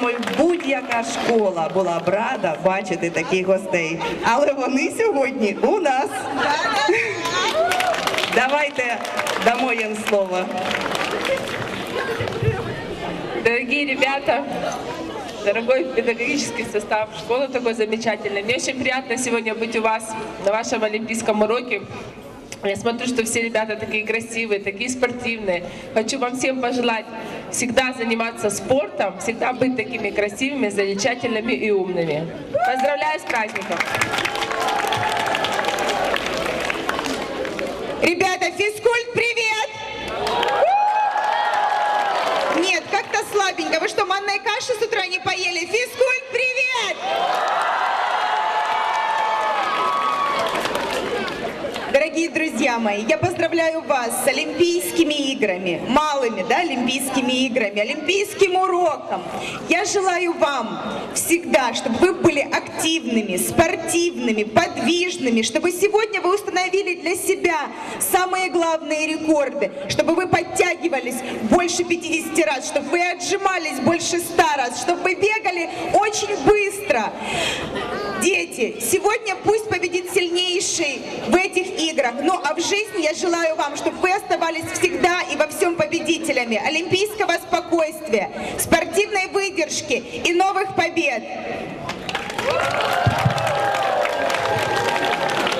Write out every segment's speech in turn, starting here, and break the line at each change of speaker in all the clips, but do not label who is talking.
думаю, будь-яка школа була б рада бачити таких гостей. Але вони сьогодні у нас. Давайте дамо їм слово.
Дорогие ребята, дорогой педагогический состав школы такой замечательный. Мне очень приятно сегодня быть у вас на вашем олимпийском уроке. Я смотрю, что все ребята такие красивые, такие спортивные. Хочу вам всем пожелать всегда заниматься спортом, всегда быть такими красивыми, замечательными и умными. Поздравляю с праздником!
Ребята, физкульт, привет! Нет, как-то слабенько. Вы что, манной каши с утра не поели? Физкульт, привет! Друзья мои, я поздравляю вас с Олимпийскими играми, малыми, да, Олимпийскими играми, Олимпийским уроком. Я желаю вам всегда, чтобы вы были активными, спортивными, подвижными, чтобы сегодня вы установили для себя самые главные рекорды, чтобы вы подтягивались больше 50 раз, чтобы вы отжимались больше 100 раз, чтобы вы бегали очень быстро. Дети, сегодня пусть играх. Ну а в жизни я желаю вам, чтобы вы оставались всегда и во всем победителями. Олимпийского спокойствия, спортивной выдержки и новых побед.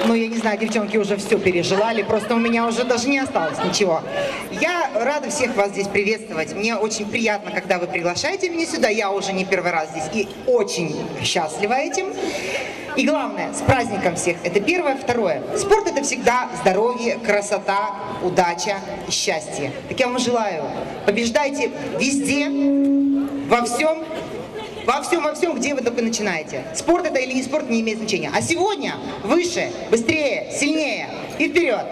Ну, я не знаю, девчонки уже все пережелали, просто у меня уже даже не осталось ничего. Я рада всех вас здесь приветствовать. Мне очень приятно, когда вы приглашаете меня сюда. Я уже не первый раз здесь и очень счастлива этим. И главное, с праздником всех. Это первое. Второе. Спорт это всегда здоровье, красота, удача и счастье. Так я вам желаю. Побеждайте везде, во всем, во всем, во всем, где вы только начинаете. Спорт это или не спорт, не имеет значения. А сегодня выше, быстрее, сильнее и вперед!